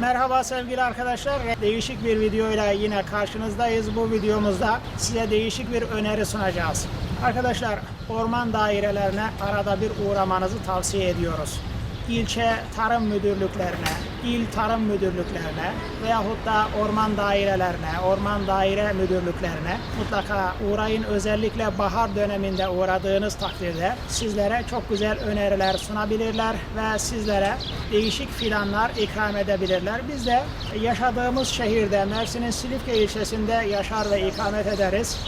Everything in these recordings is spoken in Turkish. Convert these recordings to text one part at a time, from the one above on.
Merhaba sevgili arkadaşlar. Değişik bir videoyla yine karşınızdayız. Bu videomuzda size değişik bir öneri sunacağız. Arkadaşlar orman dairelerine arada bir uğramanızı tavsiye ediyoruz. İlçe tarım müdürlüklerine, il tarım müdürlüklerine veyahut da orman dairelerine, orman daire müdürlüklerine mutlaka uğrayın. Özellikle bahar döneminde uğradığınız takdirde sizlere çok güzel öneriler sunabilirler ve sizlere değişik fidanlar ikram edebilirler. Biz de yaşadığımız şehirde Mersin'in Silifke ilçesinde yaşar ve ikamet ederiz.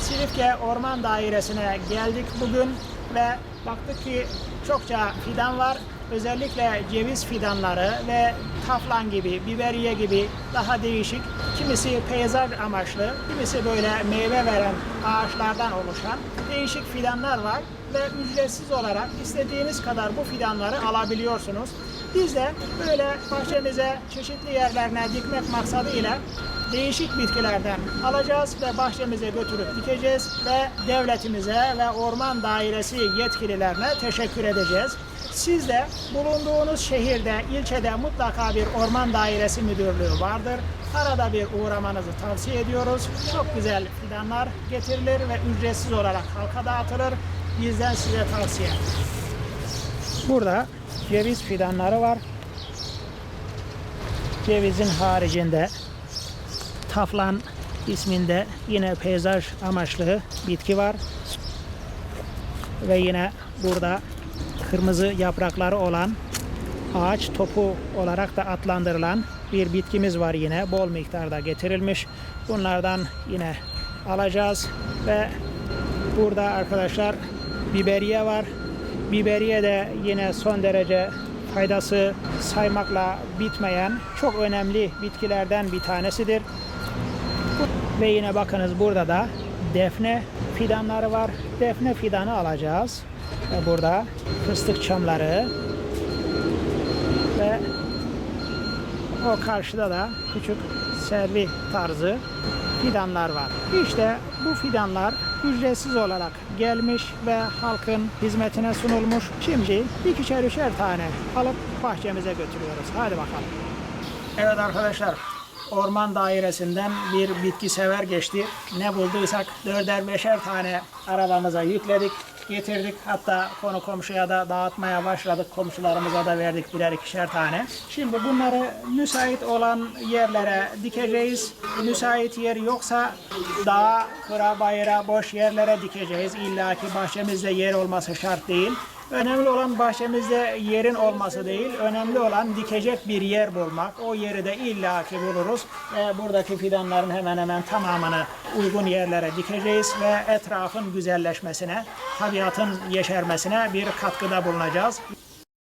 Silifke Orman Dairesi'ne geldik bugün ve baktık ki çokça fidan var. Özellikle ceviz fidanları ve taflan gibi, biberiye gibi daha değişik, kimisi peyzaj amaçlı, kimisi böyle meyve veren ağaçlardan oluşan değişik fidanlar var ve ücretsiz olarak istediğiniz kadar bu fidanları alabiliyorsunuz. Biz de böyle bahçemize çeşitli yerlerine dikmek maksadıyla değişik bitkilerden alacağız ve bahçemize götürüp dikeceğiz ve devletimize ve orman dairesi yetkililerine teşekkür edeceğiz. Siz de bulunduğunuz şehirde, ilçede mutlaka bir orman dairesi müdürlüğü vardır. Arada bir uğramanızı tavsiye ediyoruz. Çok güzel fidanlar getirilir ve ücretsiz olarak halka dağıtılır. Bizden size tavsiye. Burada ceviz fidanları var. Cevizin haricinde taflan isminde yine peyzaj amaçlı bitki var. Ve yine burada kırmızı yaprakları olan ağaç topu olarak da adlandırılan bir bitkimiz var yine bol miktarda getirilmiş. Bunlardan yine alacağız ve burada arkadaşlar biberiye var. Biberiye de yine son derece faydası saymakla bitmeyen çok önemli bitkilerden bir tanesidir. Ve yine bakınız burada da defne fidanları var. Defne fidanı alacağız. Ve burada fıstık çamları ve o karşıda da küçük servi tarzı fidanlar var. İşte bu fidanlar ücretsiz olarak gelmiş ve halkın hizmetine sunulmuş. Şimdi ikişer üçer tane alıp bahçemize götürüyoruz. Hadi bakalım. Evet arkadaşlar orman dairesinden bir bitki sever geçti. Ne bulduysak dörder beşer tane arabamıza yükledik, getirdik. Hatta konu komşuya da dağıtmaya başladık. Komşularımıza da verdik birer ikişer tane. Şimdi bunları müsait olan yerlere dikeceğiz. Müsait yer yoksa dağa, kıra, bayıra, boş yerlere dikeceğiz. İlla ki bahçemizde yer olması şart değil. Önemli olan bahçemizde yerin olması değil, önemli olan dikecek bir yer bulmak. O yeri de illaki buluruz. Ve buradaki fidanların hemen hemen tamamını uygun yerlere dikeceğiz ve etrafın güzelleşmesine, tabiatın yeşermesine bir katkıda bulunacağız.